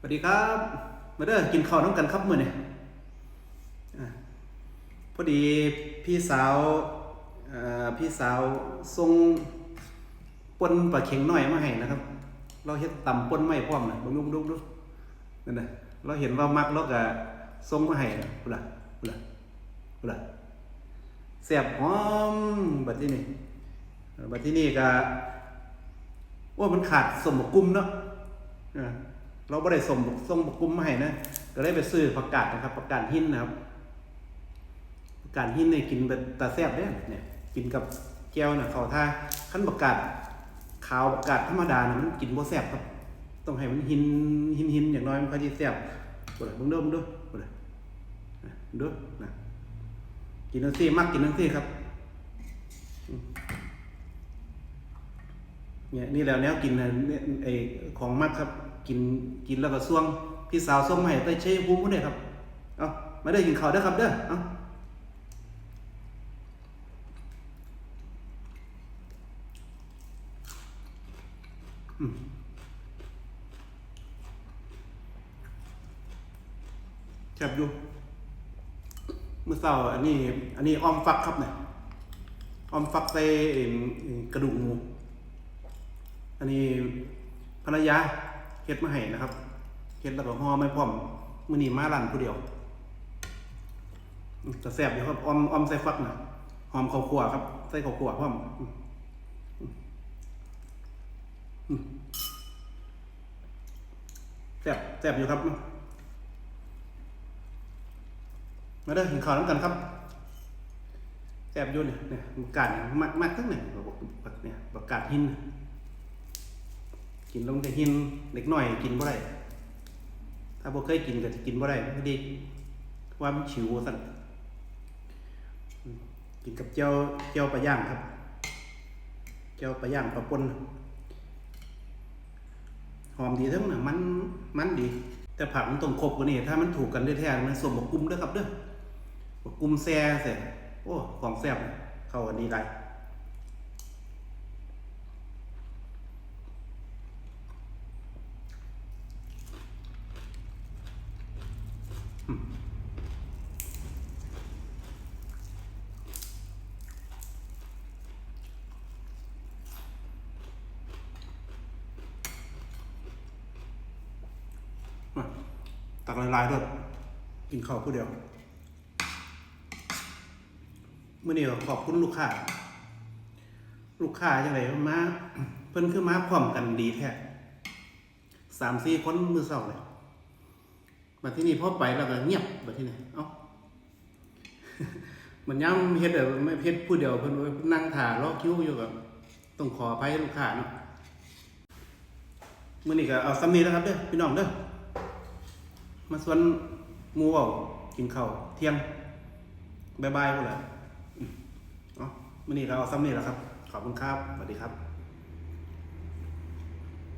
สวัสดีครับ มาเด้อกินข้าวน้ำกันครับมื้อนี่พอดีพี่สาวพี่สาวส่งป่นปลาเข็งหน้อยมาให้นะครับ เราเฮ็ดตำป่นไม้พร้อมนะเบิ่งดูดูดูนั่นนะเราเห็นว่ามักเราก็ส่งมาให้นะพุ่นล่ะพุ่นล่ะพุ่นล่ะแซ่บหอมบัดนี้นี่บัดที่นี่ก็ว่ามันขาดสมบกุ้มเนาะ เราไม่ได้ส่งส่งบกกุ้มมาให้นะก็ได้ไปซื้อผักกาดนะครับผักกาดหินนะครับผักกาดหินเนี่ยกินเป็นตาแซ่บเนี่ยเนี่ย กินกับแก้วนะเขาท่าขั้นผักกาดขาวผักกาดธรรมดานะมันกินบ่แซ่บครับ ต้องให้มันหินหินหินอย่างน้อยมันค่อยสิแซ่บบ่ได้เบิ่งเด้อเบิ่งเด้อบ่ได้นะเด้อนะกินจังซี่มักกินจังซี่ครับเนี่ยนี่แล้วแนวกินนะเนี่ยไอ้ของมักครับ กินกินแล้วก็ส่วงพี่สาวส่วงมาให้ไปเชยภูมิพุ่นเด้ครับเอามาได้กินข้าวเด้อครับเด้อเอาแซ่บอยู่มื้อเช้าอันนี้ อันนี้อ้อมฟักครับเนี่ยอ้อมฟักใส่เอิ่มกระดูกหมูอันนี้ภรรยา เฮ็ดมาให้นะครับเฮ็ดแล้วก็ห่อไม่พร้อมมื้อนี้มาร้านผู้เดียวจะแซ่บอยู่ครับออมออมใส่ฟักนะหอมข้าวคั่วครับ ใส่ข้าวคั่วพร้อมแซ่บแซ่บอยู่ครับ มาเด้อกินข้าวน้ำกันครับแซ่บอยู่เนี่ยเนี่ยประกาศมากมากทั้งเนี่ยบอกเนี่ยประกาศหิน กินลงแต่หินเด็กหน่อยกินบ่ได้ถ้าบ่เคยกินก็จะกินบ่ได้พอดีว่ามันฉิวสั่นกินกับเจียวเจียวปลาย่างครับเจียวปลาย่างปลาป่นหอมดีทั้งน่ะมันมันดี แต่ผักมันต้องครบกว่านี้ถ้ามันถูกกันได้แท้ๆมันสมบกุ้มเด้อครับเด้อบกกุ้มแซ่เสร็จโอ้ของแซ่บเข้ากันดีได้ ตักละลายด้วยกินข้าวผู้เดียวเมื่อนี้ขอบคุณลูกค้า ลูกค้าจังไรมาเพิ่นคือมาพร้อมกันดีแท้สามสี่คนมือเศร้าเลยมาที่นี่พอไปแล้วก็เงียบมาที่นี่เอ้ามันย้ำเฮ็ดแบบไม่เฮ็ดผู้เดียวเพิ่นนั่งถ่ารอคิ้วอยู่กับต้องขออภัยลูกค้าเนาะมื้อนี้ก็เอาซ้ำนี้แล้วครับเด้อพี่น้องเด้อ มาสวนหมูเบากินข้าวเที่ยงบายบายหมดเลยอืมเอ๋อมื่อนี้เราเอาซ้ำนี่แหละครับ ขอบคุณครับ สวัสดีครับ